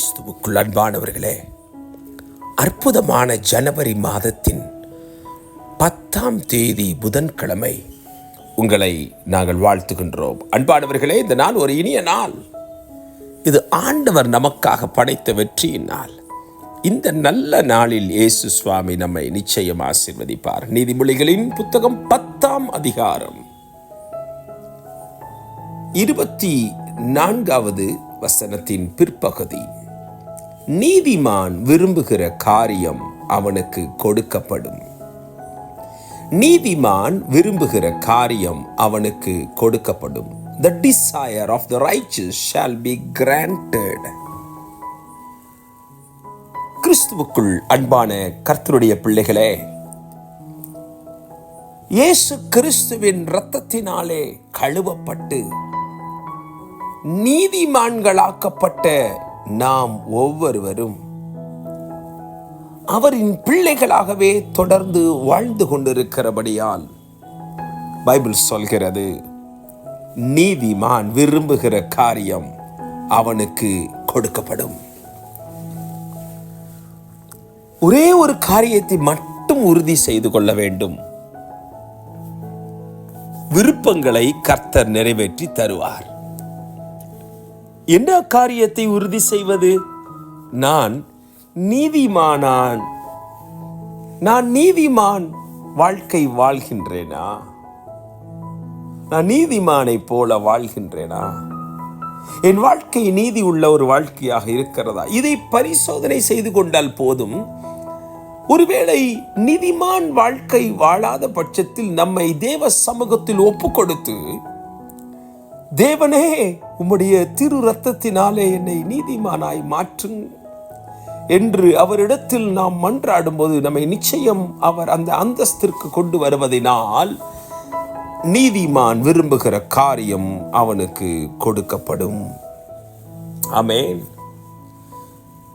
கிறிஸ்துவுக்குள் அன்பானவர்களே அற்புதமான ஜனவரி மாதத்தின் பத்தாம் தேதி புதன்கிழமை உங்களை நாங்கள் வாழ்த்துகின்றோம். அன்பானவர்களே இந்த நாள் ஒரு இனிய நாள். இது ஆண்டவர் நமக்காக படைத்த வெற்றியின் நாள். இந்த நல்ல நாளில் இயேசு சுவாமி நம்மை நிச்சயம் ஆசிர்வதிப்பார். நீதிமொழிகளின் புத்தகம் பத்தாம் அதிகாரம். இருபத்தி நான்காவது வசனத்தின் பிற்பகுதி. நீதிமான் விரும்புகிற காரியம் அவனுக்கு கொடுக்கப்படும். நீதிமான் விரும்புகிற காரியம் அவனுக்கு கொடுக்கப்படும். The desire of the riches shall be granted கிறிஸ்துவுக்குள் அன்பான கர்த்தருடைய பிள்ளைகளே இயேசு கிறிஸ்துவின் இரத்தத்தினாலே கழுவப்பட்டு நீதிமான்களாக்கப்பட்ட நாம் ஒவ்வொருவரும் அவரின் பிள்ளைகளாகவே தொடர்ந்து வாழ்ந்து கொண்டிருக்கிறபடியால் பைபிள் சொல்கிறது நீதிமான் விரும்புகிற காரியம் அவனுக்கு கொடுக்கப்படும். ஒரே ஒரு காரியத்தை மட்டும் உறுதி செய்து கொள்ள வேண்டும். விருப்பங்களை கர்த்தர் நிறைவேற்றி தருவார். என்ன காரியத்தை உறுதி செய்வது? நான் நீதிமானான். நான் நீதிமான் வாழ்க்கை வாழ்கின்றேனா? நான் நீதிமானை போல வாழ்கின்றேனா? என் வாழ்க்கை நீதி உள்ள ஒரு வாழ்க்கையாக இருக்கிறதா? இதை பரிசோதனை செய்து கொண்டால் போதும். ஒருவேளை நீதிமான் வாழ்க்கை வாழாத பட்சத்தில் நம்மை தேவ சமூகத்தில் ஒப்பு கொடுத்து தேவனே உம்முடைய திரு ரத்தத்தினாலே என்னை நீதிமானாய் மாற்றும். என்று அவரிடத்தில் நாம் மன்றாடும் போது நம்மை நிச்சயம் அவர் அந்த அந்தஸ்திற்கு கொண்டு வருவதனால் நீதிமான் விரும்புகிற காரியம் அவனுக்கு கொடுக்கப்படும். அமேன்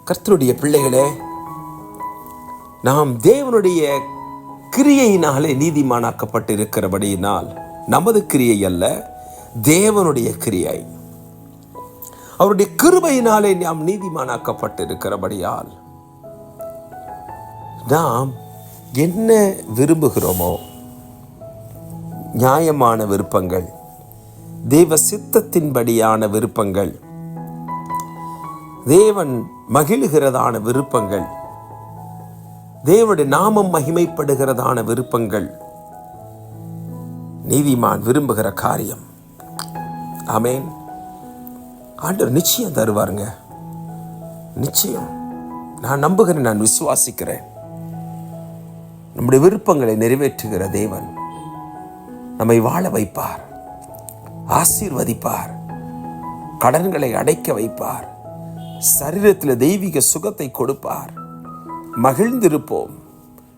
கர்த்தருடைய பிள்ளைகளே நாம் தேவனுடைய கிரியையினாலே நீதிமானாக்கப்பட்டு இருக்கிறபடியினால் நமது கிரியை அல்ல தேவனுடைய கிரியை. அவருடைய கிருபையினாலே நாம் நீதிமானாக்கப்பட்டு இருக்கிறபடியால் நாம் என்ன விரும்புகிறோமோ நியாயமான விருப்பங்கள் தேவ சித்தத்தின்படியான விருப்பங்கள் தேவன் மகிழுகிறதான விருப்பங்கள் தேவனுடைய நாமம் மகிமைப்படுகிறதான விருப்பங்கள் நீதிமான் விரும்புகிற காரியம். ஆமேன். ஆண்டவர் நிச்சயம் தருவாருங்க. நிச்சயம். நான் நம்புகிறேன் நான் விசுவாசிக்கிறேன். நம்முடைய விருப்பங்களை நிறைவேற்றுகிற தேவன் நம்மை வாழ வைப்பார் ஆசீர்வதிப்பார் கடன்களை அடைக்க வைப்பார் சரீரத்தில் தெய்வீக சுகத்தை கொடுப்பார். மகிழ்ந்திருப்போம்.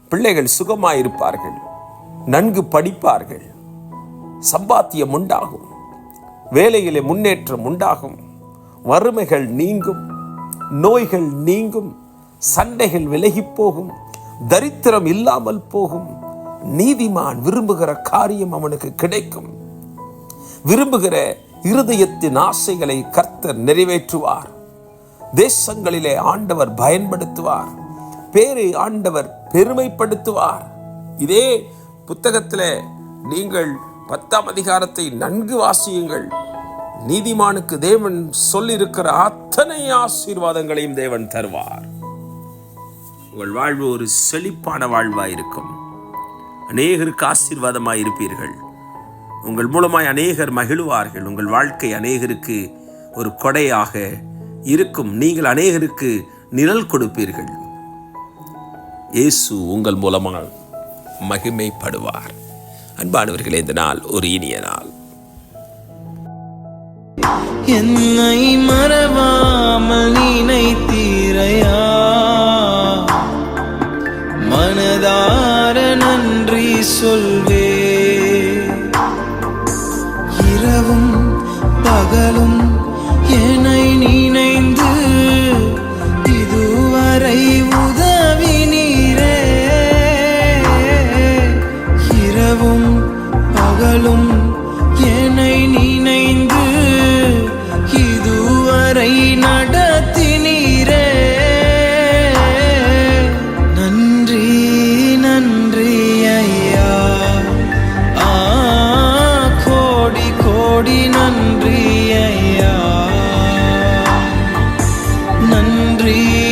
பிள்ளைகள் சுகமாயிருப்பார்கள். நன்கு படிப்பார்கள். சம்பாத்தியம் உண்டாகும். வேலையிலே முன்னேற்றம் உண்டாகும். வறுமைகள் நீங்கும் நோய்கள் நீங்கும் சண்டைகள் விலகிப் போகும் தரித்திரம் இல்லாமல் போகும். நீதிமான் விரும்புகிற காரியம் அவனுக்கு கிடைக்கும். விரும்புகிற இருதயத்தின் ஆசைகளை கர்த்தர் நிறைவேற்றுவார். தேசங்களிலே ஆண்டவர் பயன்படுத்துவார். பேரை ஆண்டவர் பெருமைப்படுத்துவார். இதே புத்தகத்தில் நீங்கள் பத்தாம் அதிகாரத்தை நன்கு வாசியுங்கள். நீதிமானுக்கு தேவன் சொல்லியிருக்கிற அத்தனை ஆசீர்வாதங்களையும் தேவன் தருவார். உங்கள் வாழ்வு ஒரு செழிப்பான வாழ்வாய் இருக்கும். அநேகருக்கு ஆசீர்வாதமாய் இருப்பீர்கள். உங்கள் மூலமாய் அநேகர் மகிழ்வார்கள். உங்கள் வாழ்க்கை அநேகருக்கு ஒரு கொடையாக இருக்கும். நீங்கள் அநேகருக்கு நிழல் கொடுப்பீர்கள். இயேசு உங்கள் மூலமாக மகிமைப்படுவார். அன்பானவர்களே இந்த நாள் ஒரு இனிய நாள். என்னை மறவாமல் நினைத்தீரையா? மனதார நன்றி சொல் இரவும் பகலும் என்னை நினைந்து இதுவரை நடத்தினீரே. நன்றி நன்றி ஐயா. ஆ கோடி கோடி நன்றி ஐயா. நன்றி.